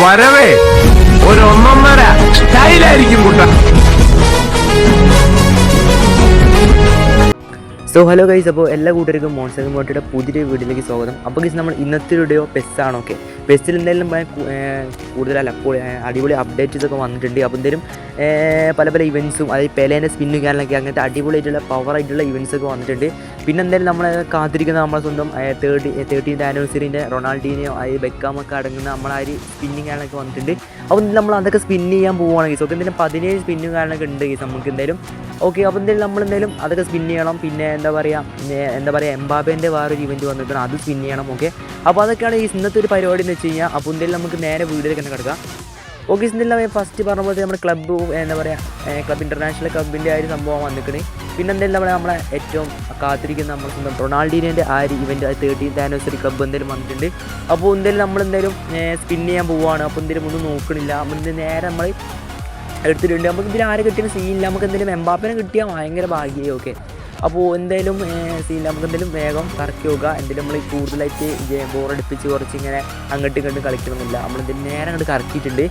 വരവേ. ഒരു ഒന്നൊന്നര സ്റ്റൈലായിരിക്കും കുട്ട സോ ഹലോ ഗൈസ് അപ്പോൾ എല്ലാ കൂട്ടർക്കും മോൺസൺ മോട്ടിയുടെ പുതിയ വീട്ടിലേക്ക് സ്വാഗതം. അപ്പോൾ ഗൈസ് നമ്മൾ ഇന്നത്തെ വീഡിയോ പെസ്സാണ് ഓക്കെ പെസ്സിൽ എന്തെങ്കിലും കൂടുതൽ അപ്പോൾ അടിപൊളി അപ്ഡേറ്റ്സ് ഒക്കെ വന്നിട്ടുണ്ട്. അപ്പോൾ എന്തെങ്കിലും പല പല ഇവൻസും അതായത് പെലേന്റെ സ്പിന്നു കാര്യങ്ങളൊക്കെ അങ്ങനത്തെ അടിപൊളിയായിട്ടുള്ള പവർ ആയിട്ടുള്ള ഇവൻസ് ഒക്കെ വന്നിട്ടുണ്ട്. പിന്നെ എന്തായാലും നമ്മൾ കാത്തിരിക്കുന്ന നമ്മളെ സ്വന്തം തേർട്ടി തേർട്ടീൻത് ആനിവേഴ്സറിന്റെ റൊണാൾഡീനെയോ അതായത് ബെക്കാമൊക്കെ അടങ്ങുന്ന നമ്മളെ ഒരു സ്പിന്നിങ് കാര്യങ്ങളൊക്കെ വന്നിട്ടുണ്ട്. അപ്പോൾ നമ്മൾ അതൊക്കെ സ്പിൻ ചെയ്യാൻ പോവുകയാണ് ഗൈസ് ഓക്കെ എന്തെങ്കിലും പതിനേഴ് സ്പിന്നു കാര്യങ്ങളൊക്കെ ഉണ്ട് ഗൈസ് നമുക്ക് എന്തായാലും. ഓക്കെ അപ്പോൾ എന്തായാലും നമ്മൾ എന്തായാലും അതൊക്കെ സ്പിൻ ചെയ്യണം. പിന്നെ എന്താ പറയുക എന്താ പറയുക എംബാബേന്റെ വേറൊരു ഇവന്റ് വന്നിട്ടുണ്ട്. അത് സ്പിൻ ചെയ്യണം ഓക്കെ അപ്പോൾ അതൊക്കെയാണ് ഈ ഇന്നത്തെ ഒരു പരിപാടി എന്ന് വെച്ച് കഴിഞ്ഞാൽ അപ്പോൾ എന്തെങ്കിലും നമുക്ക് നേരെ വീഡിയോയിലേക്ക് തന്നെ കിടക്കാം. ഓക്കെ എന്തായാലും ഫസ്റ്റ് പറഞ്ഞ പോലെ നമ്മുടെ ക്ലബ്ബ് എന്താ പറയുക ക്ലബ് ഇന്റർനാഷണൽ ക്ലബിന്റെ ആ ഒരു സംഭവം വന്നിക്കണ്. പിന്നെ എന്തെങ്കിലും നമ്മളെ നമ്മളെ ഏറ്റവും കാത്തിരിക്കുന്ന നമ്മൾ സ്വന്തം റൊണാൾഡീനേന്റെ ആ ഒരു ഇവന്റ് തേർട്ടീൻത് ആനിവേഴ്സറി ക്ലബ്ബ് എന്തെങ്കിലും വന്നിട്ടുണ്ട്. അപ്പോൾ എന്തായാലും നമ്മൾ എന്തായാലും സ്പിൻ ചെയ്യാൻ പോവുകയാണ് അപ്പോൾ എന്തെങ്കിലും ഒന്നും നോക്കണില്ല. എന്തായാലും നേരെ നമ്മൾ എടുത്തിട്ടുണ്ട്. നമുക്ക് ഇതിൽ ആരെ കിട്ടിയ സീനില്ല നമുക്ക് എന്തെങ്കിലും എംബാപ്പനെ കിട്ടിയാൽ ഭയങ്കര ഭാഗ്യമായി ഓക്കെ അപ്പോൾ എന്തായാലും സീൻ നമുക്ക് എന്തെങ്കിലും വേഗം കറക്കി നോക്കുക എന്തെങ്കിലും നമ്മൾ കൂടുതലായിട്ട് ബോറടിപ്പിച്ച് കുറച്ച് ഇങ്ങനെ അങ്ങോട്ടും ഇങ്ങോട്ടും കളിക്കണമെന്നില്ല നമ്മൾ എന്തെങ്കിലും നേരെ അങ്ങോട്ട് കറക്കിയിട്ടുണ്ട്.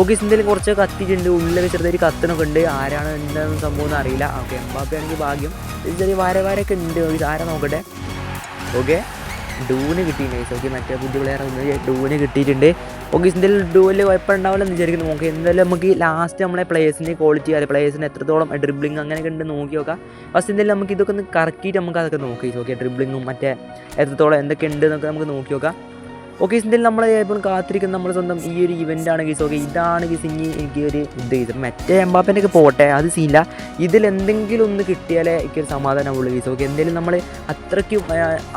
ഓക്കെ എന്തെങ്കിലും കുറച്ച് കത്തിയിട്ടുണ്ട്. ഉള്ളിൽ ചെറുതായിട്ട് കത്തണൊക്കെ ഉണ്ട്. ആരാണ് എന്താണെന്ന് സംഭവം എന്ന് അറിയില്ല. ഓക്കെ എംബാപ്പ ആണെങ്കിൽ ഭാഗ്യം. ചെറിയ വാര വാരൊക്കെ ഉണ്ട്. ആരാ നോക്കട്ടെ. ഓക്കെ ഡൂന് കിട്ടി നൈസ് ഓക്കെ മറ്റേ പുതിയ പ്ലെയർ ഡൂന് കിട്ടിയിട്ടുണ്ട്. ഓക്കെ എന്തായാലും ഡൂവിൽ കുഴപ്പമുണ്ടാവില്ല എന്ന് വിചാരിക്കുന്നു. ഓക്കെ എന്തായാലും നമുക്ക് ലാസ്റ്റ് നമ്മളെ പ്ലേയേഴ്സിന്റെ ക്വാളിറ്റി അല്ലെ പ്ലേയേഴ്സിന് എത്രത്തോളം ഡ്രിബ്ലിംഗ് അങ്ങനെയൊക്കെ ഉണ്ട് നോക്കി നോക്കാം. ഫസ്റ്റ് എന്തായാലും നമുക്ക് ഇതൊക്കെ ഒന്ന് കറക്കിയിട്ട് നമുക്ക് അതൊക്കെ നോക്കി. ഓക്കെ ഡ്രിബ്ലിങ്ങും മറ്റേ എത്രത്തോളം എന്തൊക്കെ ഉണ്ട് എന്നൊക്കെ നമുക്ക് നോക്കി നോക്കാം. ഓക്കെ ഇതിൽ നമ്മൾ ഇപ്പോൾ കാത്തിരിക്കുന്ന നമ്മൾ സ്വന്തം ഈ ഒരു ഇവന്റ് ആണ് ഗീസ് ഓക്കെ ഇതാണ് ഗീസ് ഇനി എനിക്ക് ഒരു ഇത് ഇത് മറ്റേ എംബാപ്പന്റെ ഒക്കെ പോട്ടെ അത് സീനില്ല. ഇതിൽ എന്തെങ്കിലും ഒന്ന് കിട്ടിയാലേ എനിക്കൊരു സമാധാനമുള്ളൂ ഗീസ് ഓക്കെ എന്തെങ്കിലും നമ്മൾ അത്രയ്ക്കും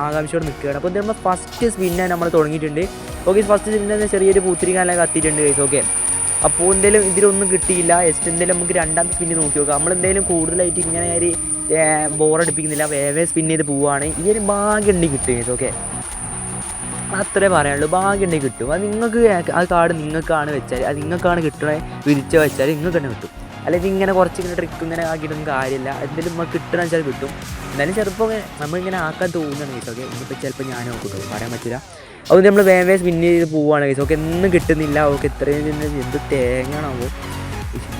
ആകാംക്ഷയോട് നിൽക്കുകയാണ്. അപ്പോൾ നമ്മൾ ഫസ്റ്റ് സ്പിന്നാണ് നമ്മൾ തുടങ്ങിയിട്ടുണ്ട്. ഓക്കെ ഫസ്റ്റ് സ്പിന്നെ ചെറിയൊരു പൂത്തിരിക്കാനൊക്കെ കത്തിയിട്ടുണ്ട് ഗൈസ് ഓക്കെ അപ്പോൾ എന്തെങ്കിലും ഇതിലൊന്നും കിട്ടിയില്ല. എസ്റ്റ് എന്തെങ്കിലും നമുക്ക് രണ്ടാമത്തെ സ്പിന്ന് നോക്കി നോക്കാം. നമ്മൾ എന്തെങ്കിലും കൂടുതലായിട്ട് ഇങ്ങനെ ഒരു ബോറടിപ്പിക്കുന്നില്ല വേവേ സ്പിൻ ചെയ്ത് പോവുകയാണ് ഈ ഒരു ഭാഗ്യം ഉണ്ടെങ്കിൽ കിട്ടും ഗൈസ് ഓക്കെ അത്രേ പറയാനുള്ളൂ. ഭാഗ്യം ഉണ്ടെങ്കിൽ കിട്ടും. അത് നിങ്ങൾക്ക് ആ കാർഡ് നിങ്ങൾക്കാണ് വെച്ചാൽ അത് നിങ്ങൾക്കാണ് കിട്ടണേ വിരിച്ച വെച്ചാൽ നിങ്ങൾക്ക് തന്നെ കിട്ടും. അല്ലെങ്കിൽ ഇങ്ങനെ കുറച്ച് ഇങ്ങനെ ട്രിക്ക് ഇങ്ങനെ ആക്കിയിട്ടൊന്നും കാര്യമില്ല. എന്തെങ്കിലും നമുക്ക് കിട്ടണം വെച്ചാൽ കിട്ടും. എന്നാലും ചിലപ്പോൾ നമ്മളിങ്ങനെ ആക്കാൻ തോന്നുന്നു കേസ് ഓക്കെ ഇനിയിപ്പോൾ ചിലപ്പോൾ ഞാൻ നോക്കിട്ടു പറയാൻ പറ്റില്ല. അത് നമ്മൾ വേവേസ് സ്പിൻ ചെയ്ത് പോവുകയാണ് കേസ് ഓക്കെ ഒന്നും കിട്ടുന്നില്ല. ഓക്കെ ഇത്രയും എന്ത് തേങ്ങയാണാവോ?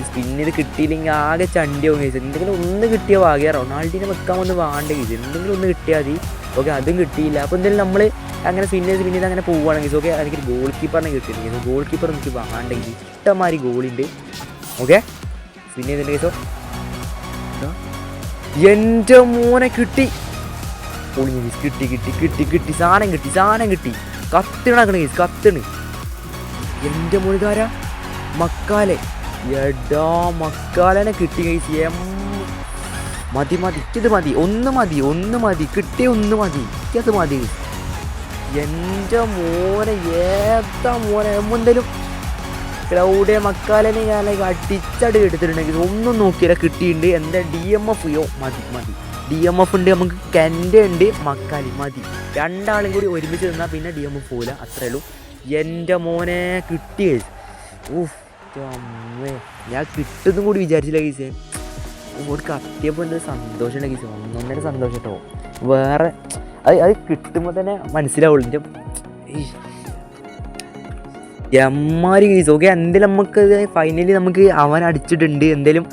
സ്പിൻ കിട്ടിയില്ലെങ്കിൽ ആകെ ചണ്ടിയാവും കേസ് എന്തെങ്കിലും ഒന്ന് കിട്ടിയ ഭാഗ്യ റൊണാൾഡിനെ വെക്കാൻ ഒന്ന് വേണ്ട കേസ് എന്തെങ്കിലും ഒന്ന് കിട്ടിയാൽ മതി. ഓക്കെ അതും കിട്ടിയില്ല. അപ്പോൾ എന്തെങ്കിലും നമ്മൾ അങ്ങനെ സ്പിൻ ചെയ്ത് അങ്ങനെ പോവുകയാണെങ്കിൽ ഓക്കെ എനിക്ക് ഗോൾ കീപ്പറിനെ കിട്ടിയില്ലെങ്കിൽ ഗോൾ കീപ്പർ എനിക്ക് വേണ്ടെങ്കിൽ ഇഷ്ടമാതിരി ഗോളുണ്ട് ഓക്കെ സ്പിൻ ചെയ്തിട്ടുണ്ട് കേസോ എന്റെ മോനെ കിട്ടി. പൊളിഞ്ഞ കേസ് കിട്ടി കിട്ടി കിട്ടി കിട്ടി. സാധനം കിട്ടി സാധനം കിട്ടി. കത്തിണക്കണ കേസ് കത്തിണ്. എന്റെ മോനിതാരാ മക്കാലെ. എടാ മക്കാലനെ കിട്ടി കേസ് എം. മതി മതി. ഇത് മതി. ഒന്ന് മതി ഒന്ന് മതി. കിട്ടിയ ഒന്ന് മതി. ഇത് മതി. എന്റെ മോനെ ഏതാ മോനെ? എന്തെങ്കിലും ക്ലൗഡ് മക്കാലനെ ഞാൻ അടിച്ചടി എടുത്തിട്ടുണ്ടെങ്കിൽ ഒന്നും നോക്കിയില്ല കിട്ടിയിട്ടുണ്ട് എന്താ ഡി എം എഫ് യോ? മതി മതി. ഡി എം എഫ് ഉണ്ട് നമുക്ക് കെന്റെ ഉണ്ട് മക്കാലി. മതി. രണ്ടാളും കൂടി ഒരുമിച്ച് നിന്നാൽ പിന്നെ ഡി എം എഫ് പോകില്ല അത്രേ ഉള്ളൂ. എന്റെ മോനെ കിട്ടിയേ ഊഫ് ഞാൻ കിട്ടുന്നതും കൂടി വിചാരിച്ചില്ല ഗീസേ ഓട് കത്തിയപ്പോൾ എന്ത് സന്തോഷമുണ്ട് ഗീസ് ഒന്നൊന്നര സന്തോഷം കേട്ടോ. വേറെ അത് അത് കിട്ടുമ്പോൾ തന്നെ മനസ്സിലാവുള്ളൂ. എന്റെ. എമ്മാരി കേസ് ഓക്കെ എന്തെങ്കിലും നമുക്ക് ഫൈനലി നമുക്ക് അവൻ അടിച്ചിട്ടുണ്ട്. എന്തെങ്കിലും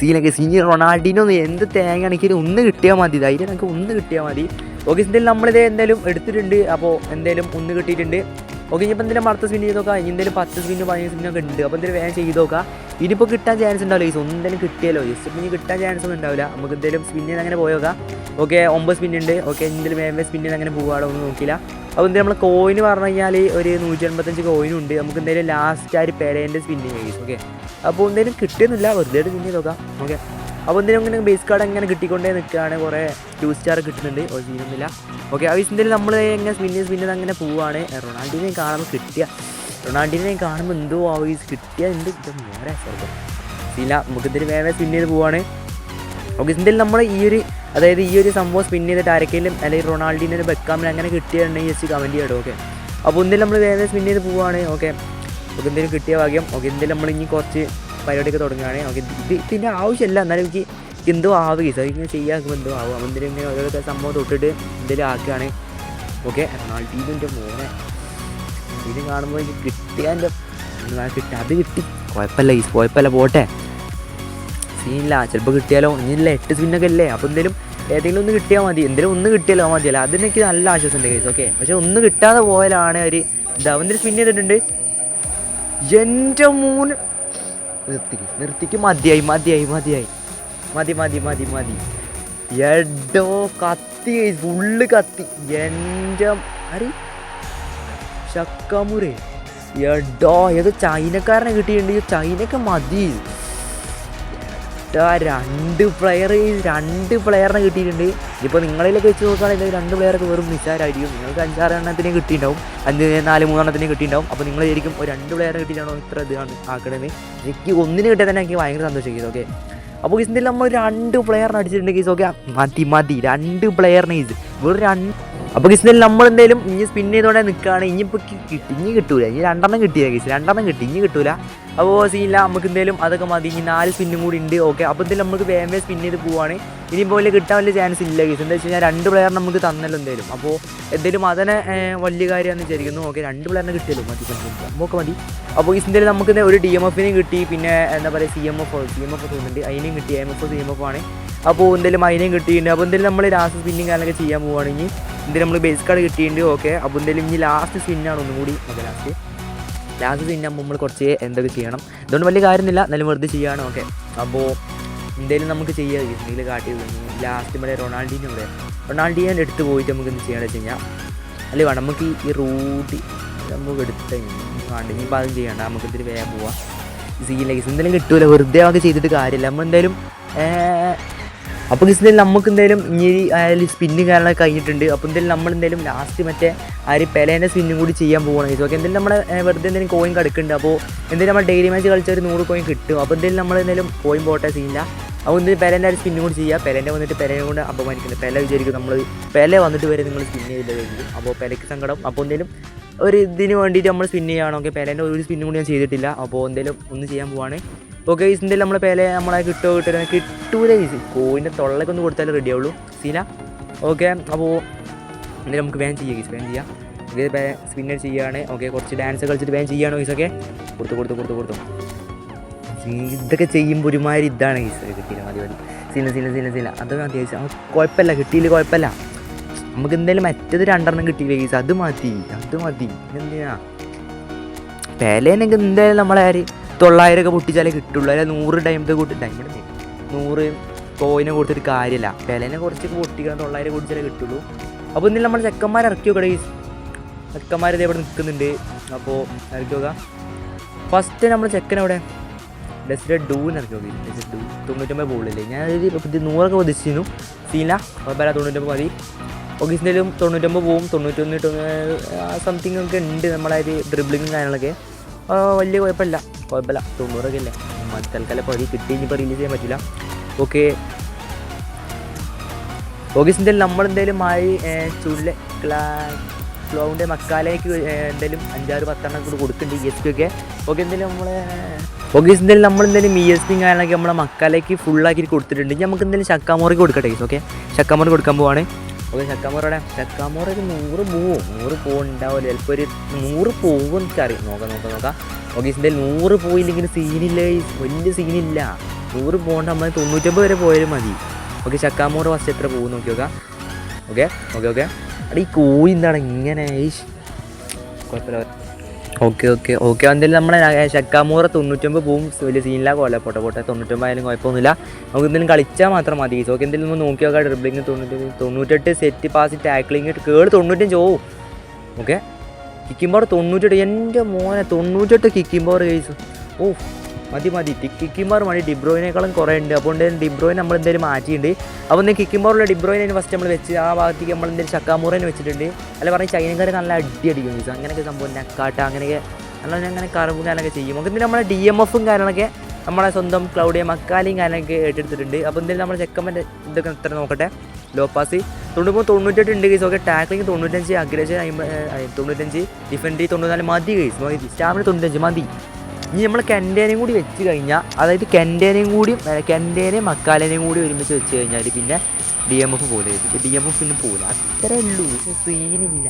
സീനൊക്കെ സീനി റൊണാൾഡിനോ എന്ത് തേങ്ങ ആണെങ്കിലും ഒന്ന് കിട്ടിയാൽ മതി. ധൈര്യം നമുക്ക് ഒന്ന് കിട്ടിയാൽ മതി. ഓക്കെ എന്തായാലും നമ്മളിത് എന്തായാലും എടുത്തിട്ടുണ്ട്. അപ്പോൾ എന്തായാലും ഒന്ന് കിട്ടിയിട്ടുണ്ട്. ഓക്കെ ഇനിയിപ്പോൾ എന്തെങ്കിലും അടുത്ത സ്പിൻ ചെയ്ത് നോക്കാം? ഇനി എന്തെങ്കിലും പത്ത് സ്പിന്നും പതിനഞ്ച് സ്പിന്നൊക്കെ ഉണ്ട്. അപ്പോൾ എന്തെങ്കിലും വേഗം ചെയ്ത് നോക്കാം? ഇനിയിപ്പോൾ കിട്ടാൻ ചാൻസ് ഉണ്ടാവില്ല. ഈസ് ഒന്നെങ്കിലും കിട്ടിയല്ലോ. ഈസ് ഇപ്പം ഇനി കിട്ടാൻ ചാൻസ് ഒന്നും ഉണ്ടാവില്ല. നമുക്ക് എന്തെങ്കിലും സ്പിൻ ചെയ്ത് അങ്ങനെ പോയോക്കാം ഓക്കെ ഒമ്പത് സ്പിൻ ഉണ്ട്. ഓക്കെ എന്തെങ്കിലും വേഗം സ്പിൻ ചെയ്ത് അങ്ങനെ പോകാടോ ഒന്നും നോക്കില്ല. അപ്പോൾ എന്തെങ്കിലും നമ്മൾ കോയിന് പറഞ്ഞു കഴിഞ്ഞാൽ ഒരു നൂറ്റി എൺപത്തഞ്ച് കോയിനുണ്ട് നമുക്ക് എന്തെങ്കിലും ലാസ്റ്റ് ആ ഒരു പേരേന്റെ സ്പിന്നിങ് ഓക്കെ. അപ്പോൾ എന്തെങ്കിലും കിട്ടിയൊന്നുമില്ല. വെറുതെ സ്പിൻ ചെയ്ത് നോക്കാം. ഓക്കെ. അപ്പോൾ എന്തെങ്കിലും ഇങ്ങനെ ബേസ് കാർഡ് അങ്ങനെ കിട്ടിക്കൊണ്ടേ നിൽക്കുകയാണ് കുറേ ടു സ്റ്റാർ കിട്ടുന്നുണ്ട്. ഒരു സീനൊന്നുമില്ല ഓക്കെ ആ എന്തായാലും നമ്മൾ എങ്ങനെ സ്പിന്ന് സ്പിന്നത് അങ്ങനെ പോവുകയാണ് റൊണാൾഡിനെ കാണുമ്പോൾ കിട്ടിയ. റൊണാൾഡിനെ കാണുമ്പോൾ എന്തോ ആവീസ് കിട്ടിയ എന്ത് വേറെ സീല നമുക്ക് ഇതിൽ വേറെ സ്പിൻ ചെയ്ത് പോവാണ്. ഓക്കെ ഇതിൽ നമ്മൾ ഈ ഒരു അതായത് ഈ ഒരു സംഭവം സ്പിൻ ചെയ്തിട്ട് ആരെങ്കിലും അല്ലെങ്കിൽ റൊണാൾഡിനെ ബെക്കാമിന് അങ്ങനെ കിട്ടിയിട്ടുണ്ടെങ്കിൽ ജസ്റ്റ് കമന്റ് ചെയ്യണം ഓക്കെ അപ്പോൾ ഒന്നിൽ നമ്മൾ വേറെ സ്പിൻ ചെയ്ത് പോവുകയാണ് ഓക്കെ നമുക്ക് എന്തെങ്കിലും കിട്ടിയ ഭാഗ്യം ഓക്കെ എന്തെങ്കിലും നമ്മൾ ഇനി കുറച്ച് പരിപാടിയൊക്കെ തുടങ്ങുകയാണെങ്കിൽ നമുക്ക് ഇത് ഇതിന്റെ ആവശ്യമില്ല. എന്നാലും എനിക്ക് എന്തോ ആവുക സാർ ഇങ്ങനെ ചെയ്യാക്കുമ്പോൾ എന്തോ ആവും അപ്പോൾ എന്തെങ്കിലും ഇങ്ങനെ ഓരോരോ സംഭവം തൊട്ടിട്ട് എന്തെങ്കിലും ആക്കുകയാണ്. ഓക്കെ. റൊണാൾഡീന്റെ മോനെ. ഇത് കാണുമ്പോൾ എനിക്ക് കിട്ടിയ എന്റെ കിട്ടി. അത് കിട്ടി. കുഴപ്പമില്ല ഈ കുഴപ്പമില്ല. പോട്ടെ. സീനില്ല. ചിലപ്പോൾ കിട്ടിയാലോ? ഇനിയില്ല. എട്ട് സ്പിന്നൊക്കെ അല്ലേ അപ്പോൾ എന്തെങ്കിലും ഏതെങ്കിലും ഒന്ന് കിട്ടിയാൽ മതി. എന്തെങ്കിലും ഒന്ന് കിട്ടിയാലോ മതിയല്ലോ. അതിനൊക്കെ നല്ല ആശ്വാസമുണ്ട് കേസ് ഓക്കെ. പക്ഷെ ഒന്ന് കിട്ടാതെ പോയാലാണ് ഒരു ഇതാവുന്നൊരു സ്പിൻ ചെയ്തിട്ടുണ്ട്. എന്റെ മൂന്ന് നിർത്തിക്ക് നിർത്തിക്ക്. മതിയായി മതിയായി മതിയായി. മതി മതി മതി മതി. എടോ കത്തി ഫുള്ള് കത്തി. എന്റെ അരി. ഷക്കാമുറേ എടോ ഏത് ചൈനക്കാരനെ കിട്ടിയിട്ടുണ്ട്. ചൈനക്ക് മതി. എടാ, രണ്ട് പ്ലെയർ രണ്ട് പ്ലെയറിനെ കിട്ടിയിട്ടുണ്ട്. ഇപ്പോൾ നിങ്ങളിലൊക്കെ വെച്ച് നോക്കുകയാണെങ്കിൽ രണ്ട് പ്ലെയറൊക്കെ വെറും നിസ്സാരമായിരിക്കും നിങ്ങൾക്ക് അഞ്ചാറ് എണ്ണത്തിന് കിട്ടിയിട്ടുണ്ടാവും. അഞ്ച് നാല് മൂന്നെണ്ണത്തിന് കിട്ടിയിട്ടുണ്ടാവും. അപ്പോൾ നിങ്ങൾ ശരിക്കും ഒരു രണ്ട് പ്ലെയറിനെ കിട്ടിയിട്ടാണോ ഇത്ര ഇതാണ് ആക്കണത് എനിക്ക് ഒന്നിന് കിട്ടിയാൽ തന്നെ എനിക്ക് ഭയങ്കര സന്തോഷിക്കും ഓക്കെ അപ്പോൾ ഇതിൽ നമ്മൾ രണ്ട് പ്ലെയറിനെ അടിച്ചിട്ടുണ്ടെങ്കിൽ ഓക്കെ മതി മതി രണ്ട് പ്ലെയറിനെ ഇത് വെറും രണ്ട് അപ്പോൾ കിസ്നിൽ നമ്മൾ എന്തായാലും ഇനി സ്പിൻ ചെയ്തോടെ നിൽക്കുകയാണ് ഇനിയിപ്പോൾ കിട്ടി ഇനി കിട്ടൂല. ഇനി രണ്ടെണ്ണം കിട്ടിയ കേസ് രണ്ടെണ്ണം കിട്ടി. ഇനി കിട്ടൂല. അപ്പോൾ സീനില്ല നമുക്ക് എന്തായാലും അതൊക്കെ മതി. ഇനി നാല് സ്പിന്നും കൂടി ഉണ്ട് ഓക്കെ അപ്പോൾ എന്തായാലും നമുക്ക് വേമേ സ്പിൻ ചെയ്ത് പോവാണ്. ഇനിയിപ്പോൾ വലിയ കിട്ടാൻ വലിയ ചാൻസ് ഇല്ല കേസ് എന്താ വെച്ച് കഴിഞ്ഞാൽ രണ്ട് പ്ലെയർ നമുക്ക് തന്നല്ലോ എന്തായാലും അപ്പോൾ എന്തായാലും അതിനെ വലിയ കാര്യമാണെന്ന് വിചാരിക്കുന്നു. ഓക്കെ രണ്ട് പ്ലെയറിനെ കിട്ടിയല്ലോ. മതി നമുക്ക് മതി. അപ്പോൾ ഇതിന്റെ നമുക്ക് ഇന്ന് ഒരു ഡി എം എഫിനെയും കിട്ടി. പിന്നെ എന്താ പറയുക C M F C M F തോന്നുന്നുണ്ട് അതിനെയും കിട്ടി. M F C M F ആണ്. അപ്പോൾ എന്തായാലും അതിനെയും കിട്ടിയിട്ടുണ്ട്. അപ്പോൾ എന്തായാലും നമ്മൾ ലാസ്റ്റ് സ്പിന്നിങ് കാര്യങ്ങളൊക്കെ ചെയ്യാൻ പോവുകയാണെങ്കിൽ എന്തായാലും നമ്മൾ ബേസ് കാർഡ് കിട്ടിയിട്ടുണ്ട്. ഓക്കെ അപ്പോൾ എന്തായാലും ഇനി ലാസ്റ്റ് സ്പിന്നാണ് ഒന്നും കൂടി. ഓക്കെ ലാസ്റ്റ് ലാസ്റ്റ് സ്പിന്നാകുമ്പോൾ നമ്മൾ കുറച്ച് എന്തൊക്കെ ചെയ്യണം. അതുകൊണ്ട് വലിയ കാര്യമൊന്നുമില്ല. എന്നാലും വെറുതെ ചെയ്യുകയാണ് ഓക്കെ അപ്പോൾ എന്തായാലും നമുക്ക് ചെയ്യാം. എന്തെങ്കിലും കാട്ടി ലാസ്റ്റ് ഇവിടെ റൊണാൾഡിനെ ഇവിടെ റൊണാൾഡീനെ എടുത്ത് പോയിട്ട് നമുക്ക് എന്ത് ചെയ്യണമെന്ന് വെച്ച് കഴിഞ്ഞാൽ അല്ലേ വേണം. നമുക്ക് ഈ- റൂട്ടി നമുക്ക് എടുത്ത് വേണ്ട? ഇനിയിപ്പോൾ അതും ചെയ്യണ്ട. നമുക്ക് ഇതിൽ വേഗം പോവാം. സീലേക്ക് എന്തെങ്കിലും കിട്ടൂല. വെറുതെ നമുക്ക് ചെയ്തിട്ട് കാര്യമില്ല. നമ്മൾ എന്തായാലും അപ്പോൾ കിസ്റ്റിൽ നമുക്ക് എന്തായാലും ഇനി ആയാലും സ്പിന്നും കാര്യങ്ങളൊക്കെ കഴിഞ്ഞിട്ടുണ്ട്. അപ്പോൾ എന്തായാലും നമ്മൾ എന്തായാലും ലാസ്റ്റ് മറ്റേ ആ ഒരു പെലേന്റെ സ്പിന്നും കൂടി ചെയ്യാൻ പോകണം കേസ് ഓക്കെ എന്തായാലും നമ്മൾ വെറുതെ എന്തെങ്കിലും കോയിൻ കിടക്കുന്നുണ്ട് അപ്പോൾ എന്തായാലും നമ്മൾ ഡെയിലി മാച്ച് കളിച്ചാൽ ഒരു നൂറ് കോയിൻ കിട്ടും. അപ്പോൾ എന്തായാലും നമ്മൾ എന്തായാലും കോയിൻ പോട്ടെ സീനില്ല അപ്പോൾ എന്തെങ്കിലും പെലേന്റെ ഒരു സ്പിന്നും കൂടി ചെയ്യുക പെലേന്റെ വന്നിട്ട് പെലേനെ കൊണ്ട് അപമാനിക്കുന്നത് പെല വിചാരിക്കും നമ്മൾ പെല വന്നിട്ട് വരെ നിങ്ങൾ സ്പിൻ ചെയ്തില്ലായിരിക്കും അപ്പോൾ പെലയ്ക്ക് സങ്കടം. അപ്പോൾ എന്തെങ്കിലും ഒരു ഇതിന് വേണ്ടിയിട്ട് നമ്മൾ സ്പിൻ ചെയ്യുകയാണ് ഓക്കെ പേലേന്റെ ഒരു സ്പിന്നും കൂടി ഞാൻ ചെയ്തിട്ടില്ല. അപ്പോൾ എന്തെങ്കിലും ഒന്ന് ചെയ്യാൻ പോവാണ്. ഓക്കെ ഇതിന്റെ നമ്മളെ പേലെ നമ്മളെ കിട്ടുമോ കിട്ടുമോ കിട്ടൂല ഈസ് കോയിന്റെ തൊള്ളക്കൊന്ന് കൊടുത്താലേ റെഡി ആവുള്ളൂ. സീന? ഓക്കെ അപ്പോൾ എന്തായാലും നമുക്ക് വേഗം ചെയ്യാം ഗീസ് വേഗം ചെയ്യാം. ഇത് സ്പിന്നർ ചെയ്യുകയാണ് ഓക്കെ കുറച്ച് ഡാൻസ് കളിച്ചിട്ട് വേഗം ചെയ്യുകയാണ് ഗീസ് ഓക്കെ കൊടുത്തു കൊടുത്തു കൊടുത്തു കൊടുത്തു. ഇതൊക്കെ ചെയ്യുമ്പോൾ ഒരുമാതിരി ഇതാണ് ഗീസ് കിട്ടിയില്ല മതി മതി. സീന സീന സീന സീന. അതൊക്കെ അത്യാവശ്യം. കുഴപ്പമില്ല കിട്ടിയില്ല കുഴപ്പമില്ല. നമുക്ക് എന്തായാലും മറ്റേത് രണ്ടെണ്ണം കിട്ടി ഗീസ് അത് മതി അത് മതി. എന്തിനാ പേലേനൊക്കെ എന്തായാലും നമ്മളെ ആര് തൊള്ളായിരം ഒക്കെ പൊട്ടിച്ചാലേ കിട്ടുള്ളൂ. അല്ലെ നൂറ് ഡൈമത്തെ കൂട്ടി ഡൈമണ്ട് നൂറ് കോയിനെ കൊടുത്തിട്ട് കാര്യമില്ല പേലേനെ കുറച്ച് പൊട്ടിക്കണം തൊള്ളായിരം പൊട്ടിച്ചാലേ കിട്ടുള്ളൂ. അപ്പോൾ ഇന്നലെ നമ്മൾ ചെക്കന്മാർ ഇറക്കി നോക്കടേ ചെക്കന്മാർ ഇതേപോലെ നിൽക്കുന്നുണ്ട്. അപ്പോൾ ഇറക്കി നോക്കാം. ഫസ്റ്റ് നമ്മൾ ചെക്കൻ അവിടെ ഡെസ്റ്റ് ഡൂന്ന് ഇറക്കി നോക്കി. ഡെസ്റ്റ് ഡൂ. തൊണ്ണൂറ്റൊമ്പത് ഒരു ഇത് നൂറൊക്കെ പ്രതിച്ചിരുന്നു സീന കുഴപ്പമില്ല തൊണ്ണൂറ്റൊമ്പത് മതി. ഓഗസ്റ്റിലും തൊണ്ണൂറ്റൊമ്പത് പോവും. തൊണ്ണൂറ്റൊന്ന് സംതിങ് ഒക്കെ ഉണ്ട് നമ്മളെ ഒരു ഡ്രിബ്ലിങ്ങും കാര്യങ്ങളൊക്കെ. വലിയ കുഴപ്പമില്ല. കുഴപ്പമില്ല. തൊണ്ണൂറൊക്കെ അല്ലേ? തൽക്കാലം പതി കിട്ടി ഇനിയിപ്പോൾ റിലീസ് ചെയ്യാൻ പറ്റില്ല. ഓക്കെ. ഓഗസ്റ്റിന്റെ നമ്മളെന്തായാലും മായി ചുള്ള ക്ലാ ക്ലോവിന്റെ മക്കാലേക്ക് എന്തെങ്കിലും അഞ്ചാറ് പത്തെണ്ണം കൂടി കൊടുക്കുന്നുണ്ട് ഇ എസ് പി ഒക്കെ. ഓക്കെ എന്തെങ്കിലും നമ്മളെ ഓഗസ്റ്റിന്റെ നമ്മൾ എന്തെങ്കിലും ഇ എസ് പി കാര്യങ്ങളൊക്കെ നമ്മളെ മക്കാലേക്ക് ഫുള്ളാക്കി കൊടുത്തിട്ടുണ്ട്. നമുക്ക് എന്തെങ്കിലും ചക്കാമോറയ്ക്ക് കൊടുക്കട്ടെ ഓക്കെ? ചക്കാമോറ കൊടുക്കാൻ പോവാണ്. ഓക്കെ ചക്കാമോറയുടെ ചക്കാമോറ ഒരു നൂറ് പോവും. നൂറ് പോവുണ്ടാവില്ല ചിലപ്പോൾ ഒരു നൂറ് പോവും എനിക്കറിയാം. നോക്കാം നോക്കാം നോക്കാം. ഓക്കെ ഇതിന്റെ നൂറ് പോയില്ലെങ്കിൽ സീനില്ല വലിയ സീനില്ല. നൂറ് പോകേണ്ട നമ്മൾ തൊണ്ണൂറ്റൊമ്പത് വരെ പോയാലും മതി. ഓക്കെ ചക്കാമോറ ഫസ്റ്റ് എത്ര പോകും നോക്കി നോക്കാം. Okay okay okay. അവിടെ ഈ കോഴി എന്താണ് ഇങ്ങനെ. കുഴപ്പമില്ല ഓക്കെ ഓക്കെ. ഓക്കെ എന്തായാലും നമ്മളെ ചക്കാമൂറ തൊണ്ണൂറ്റൊമ്പത് പോവും. വലിയ സീനില്ല കൊല. പോട്ടെ പോട്ടെ. തൊണ്ണൂറ്റൊമ്പത് ആയാലും കുഴപ്പമൊന്നുമില്ല. നമുക്ക് എന്തെങ്കിലും കളിച്ചാൽ മാത്രം മതി. ഓക്കെ എന്തെങ്കിലും ഒന്ന് നോക്കി നോക്കാം ഡ്രിബ്ലിങ് തൊണ്ണൂറ്റി തൊണ്ണൂറ്റെട്ട് സെറ്റ് പാസ് ടാക്ലിങ് കേട് തൊണ്ണൂറ്റഞ്ച് ഓ ഓക്കെ? കിക്കിംബോർ തൊണ്ണൂറ്റെട്ട്. എന്റെ മോനെ തൊണ്ണൂറ്റെട്ട് കിക്കിംബോർ കേസ് ഓ മതി മതി. കിക്കിംബോർ മതി ഡിബ്രോയിനേക്കാളും കുറേ ഉണ്ട്. അപ്പോൾ ഡിബ്രോയിൻ നമ്മൾ എന്തെങ്കിലും മാറ്റിയിട്ടുണ്ട്. അപ്പോൾ എന്തെങ്കിലും കിക്കിംബോറിലെ ഡിബ്രോയിനെ ഫസ്റ്റ് നമ്മൾ വെച്ച് ആ ഭാഗത്തേക്ക് നമ്മൾ എന്തെങ്കിലും ചക്കാമൂറേനെ വെച്ചിട്ടുണ്ട്. അല്ല പറഞ്ഞാൽ ചൈനക്കാർ നല്ല അടി അടിക്കും കേസ് അങ്ങനെയൊക്കെ സംഭവം നക്കാട്ട അങ്ങനെയൊക്കെ നല്ല അങ്ങനെ കറവും കാര്യങ്ങളൊക്കെ ചെയ്യും. നമുക്ക് എന്തെങ്കിലും നമ്മളെ ഡി എം എഫും കാര്യങ്ങളൊക്കെ നമ്മളെ സ്വന്തം ക്ലൗഡിയ മക്കാലിയും കാര്യങ്ങളൊക്കെ ഏറ്റെടുത്തിട്ടുണ്ട്. അപ്പോൾ എന്തെങ്കിലും നമ്മുടെ ചെക്കമ്മന്റെ ഇതൊക്കെ ഇത്ര നോക്കട്ടെ? ലോ പാസ് തൊണ്ണൂറ് തൊണ്ണൂറ്റെട്ട് ഉണ്ട് കേസ് ഓക്കെ ടാക്ലിങ് തൊണ്ണൂറ്റഞ്ച് അഗ്രേഷൻ തൊണ്ണൂറ്റഞ്ച് ഡിഫൻഡ് തൊണ്ണൂറ്റാൽ മതി കേസ് സ്റ്റാമിന തൊണ്ണൂറ്റഞ്ച് മതി. ഇനി നമ്മൾ കെന്റേനയും കൂടി വെച്ച് കഴിഞ്ഞാൽ അതായത് കെന്റേനയും കൂടി കെന്റേനയും മക്കാലേനയും കൂടി ഒരുമിച്ച് വെച്ച് കഴിഞ്ഞാൽ പിന്നെ ഡി എം എഫ് പോലെ ഡി എം എഫ് പിന്നെ പോലെ അത്രേ ഉള്ളൂ. സീനില്ല.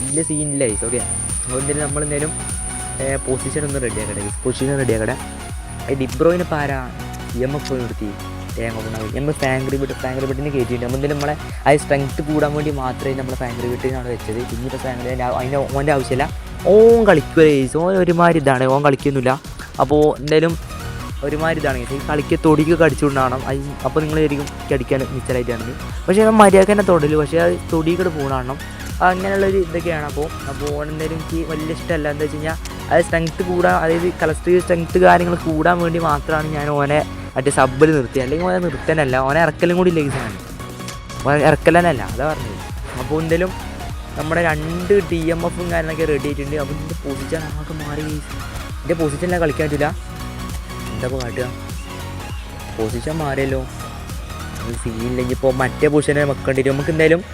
വലിയ സീനില്ല ഐസ് ഓക്കെ അതുകൊണ്ട് നമ്മൾ എന്തായാലും പൊസിഷൻ ഒന്ന് റെഡിയാക്കട്ടെ പൊസിഷൻ റെഡിയാക്കട്ടെ ആക്കട്ടെ. ഡിബ്രോയിന് പാരാ എം എഫ് നിർത്തി. തേങ്ങ കൊണ്ടാവും നമ്മൾ ഫാങ്കറി ഫാങ്ക്രി വിട്ട് ഫാങ്ക്രി വിട്ടിന് കയറ്റിയിട്ട് നമ്മൾ നമ്മളെ അത് സ്ട്രെങ്ത് കൂടാൻ വേണ്ടി മാത്രമേ നമ്മൾ ഫാങ്ക്രി വിട്ടിനാണ് വെച്ചത്. പിന്നീട് ഫാങ്ക്രി അതിന്റെ ഓന്റെ ആവശ്യമില്ല. ഓൻ കളിക്കുക ഓൻ ഒരുമാതിരി ഇതാണ്. ഓൻ കളിക്കുന്നില്ല. അപ്പോൾ എന്തായാലും ഒരുമാതിരി ഇതാണ് കളിക്ക് തൊടിക്ക് കടിച്ചുകൊണ്ടാണ് അപ്പോൾ നിങ്ങൾ ശരിക്കും കടിക്കാൻ മിച്ചലായിട്ടാണ് പക്ഷേ അത് മര്യാദ തന്നെ തൊടൽ. പക്ഷേ അത് തൊടിക്കട് പോകണം അങ്ങനെയുള്ളൊരു ഇതൊക്കെയാണ് അപ്പോൾ അപ്പോൾ ഓൺ എന്തായാലും എനിക്ക് വലിയ ഇഷ്ടമല്ല. എന്താ വെച്ച് കഴിഞ്ഞാൽ അത് സ്ട്രെങ്ത്ത് കൂടാൻ അതായത് കലസ്ട്രീ സ്ട്രെങ്ത്ത് കാര്യങ്ങൾ കൂടാൻ വേണ്ടി മാത്രമാണ് ഞാൻ ഓനെ മറ്റേ സബ്ബിൽ നിർത്തി അല്ലെങ്കിൽ ഓനെ നിർത്തനല്ല. ഓനെ ഇറക്കലും കൂടി ലേസാണ് ഓനെ ഇറക്കലനല്ല അതാ പറഞ്ഞത്. അപ്പോൾ എന്തായാലും നമ്മുടെ രണ്ട് ഡി എം എഫും കാര്യങ്ങളൊക്കെ റെഡി ആയിട്ടുണ്ട്. അപ്പോൾ ഇതിന്റെ പൊസിഷൻ ആകെ മാറി. എന്റെ പൊസിഷനിലാണ് കളിക്കാൻ പറ്റില്ല. എന്താ ഇപ്പോൾ കാട്ടുക? പൊസിഷൻ മാറിയല്ലോ. സീനില്ലെങ്കിൽ ഇപ്പോൾ മറ്റേ പൊസിഷനെ വെക്കേണ്ടി വരും നമുക്ക് എന്തായാലും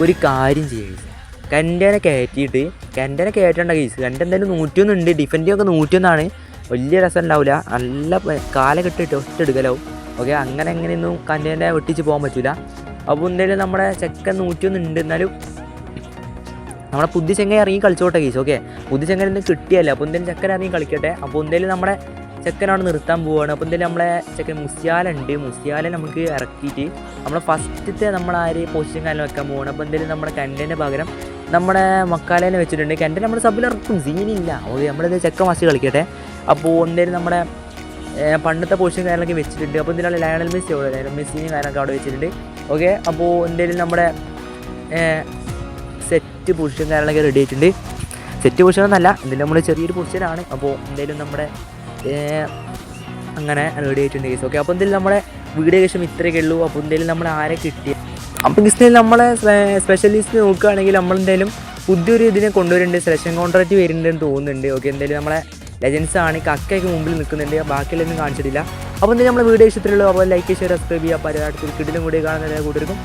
ഒരു കാര്യം ചെയ്യാം കന്റനെ കയറ്റിയിട്ട് കന്റനെ കയറ്റേണ്ട കേസ് കന്റെ എന്തായാലും നൂറ്റിയൊന്നുണ്ട് ഡിഫൻഡിങ് ഒക്കെ നൂറ്റിയൊന്നാണ്. വലിയ രസം ഉണ്ടാവില്ല. നല്ല പ- കാലഘട്ടം ഒറ്റ എടുക്കലാവും. ഓക്കെ അങ്ങനെ എങ്ങനെയൊന്നും കന്റനെ വെട്ടിച്ച് പോകാൻ പറ്റില്ല അപ്പോൾ എന്തായാലും നമ്മുടെ ചെക്കൻ നൂറ്റിയൊന്നുണ്ട് എന്നാലും നമ്മുടെ പുതിയ ചെങ്ങ ഇറങ്ങി കളിച്ചോട്ടെ കേസ് ഓക്കെ പുതിയ ചെങ്ങൻ ഒന്നും കിട്ടിയല്ല? അപ്പോൾ എന്തെങ്കിലും ചെക്കൻ ഇറങ്ങി കളിക്കട്ടെ? അപ്പോൾ എന്തെങ്കിലും നമ്മുടെ ചെക്കനാണ് നിർത്താൻ പോവുകയാണ് അപ്പോൾ എന്തായാലും നമ്മളെ ചെക്കൻ മുസ്യാലുണ്ട് മുസ്യാലെ നമുക്ക് ഇറക്കിയിട്ട് നമ്മളെ ഫസ്റ്റത്തെ നമ്മൾ ആര് പൊസിഷൻ കാലം വെക്കാൻ പോവുകയാണ് അപ്പോൾ എന്തായാലും നമ്മുടെ കണ്ടന്റെ പകരം നമ്മുടെ മക്കാലേനെ വെച്ചിട്ടുണ്ട്. കണ്ടൻ നമ്മുടെ സബിൽ ഇറക്കും. സീനില്ല. ഓക്കെ നമ്മളിത് ചെക്കൻ മാസ്റ്റ് കളിക്കട്ടെ. അപ്പോൾ എന്തായാലും നമ്മുടെ പണ്ടത്തെ പൊസിഷൻ കാര്യങ്ങളൊക്കെ വെച്ചിട്ടുണ്ട്. അപ്പോൾ എന്തിനാണ് ലയണൽ മെസ്സി ലയണൽ മെസ്സിനെയും കാര്യങ്ങളൊക്കെ അവിടെ വെച്ചിട്ടുണ്ട്. ഓക്കെ അപ്പോൾ എന്തായാലും നമ്മുടെ സെറ്റ് പൊസിഷൻ കാര്യങ്ങളൊക്കെ റെഡി ആയിട്ടുണ്ട്. സെറ്റ് പൊസിഷൻ എന്നല്ല എന്തായാലും നമ്മൾ ചെറിയൊരു പൊസിഷനാണ് അപ്പോൾ എന്തായാലും നമ്മുടെ അങ്ങനെ റെഡി ആയിട്ടുണ്ട് കേസ് ഓക്കെ അപ്പോൾ എന്തായാലും നമ്മുടെ വീഡിയോ ശേഷം ഇത്രയൊക്കെ ഉള്ളൂ. അപ്പോൾ എന്തായാലും നമ്മൾ ആരെ കിട്ടി അപ്പോൾ ഗിസ്റ്റിൽ നമ്മളെ സ്പെഷ്യലിസ്റ്റ് നോക്കുകയാണെങ്കിൽ നമ്മളെന്തായാലും പുതിയൊരു ഇതിനെ കൊണ്ടുവരുന്നുണ്ട്. സെലക്ഷൻ കോൺട്രാക്റ്റ് വരുന്നുണ്ടെന്ന് തോന്നുന്നുണ്ട്. ഓക്കെ എന്തായാലും നമ്മളെ ലെജൻസ് ആണ്. കക്കയൊക്കെ മുമ്പിൽ നിൽക്കുന്നുണ്ട്. ബാക്കിയുള്ളതൊന്നും കാണിച്ചിട്ടില്ല. അപ്പോൾ എന്തായാലും നമ്മൾ വീഡിയോ ഇഷ്ടത്തിലുള്ളൂ അപ്പോൾ ലൈക്ക് ഷെയർ സബ്സ്ക്രൈബ് ചെയ്യുക. പരിപാടി അടുത്തൊരു കിടിലും കൂടി കാണുന്നതിനെ കൂടെ ബൈ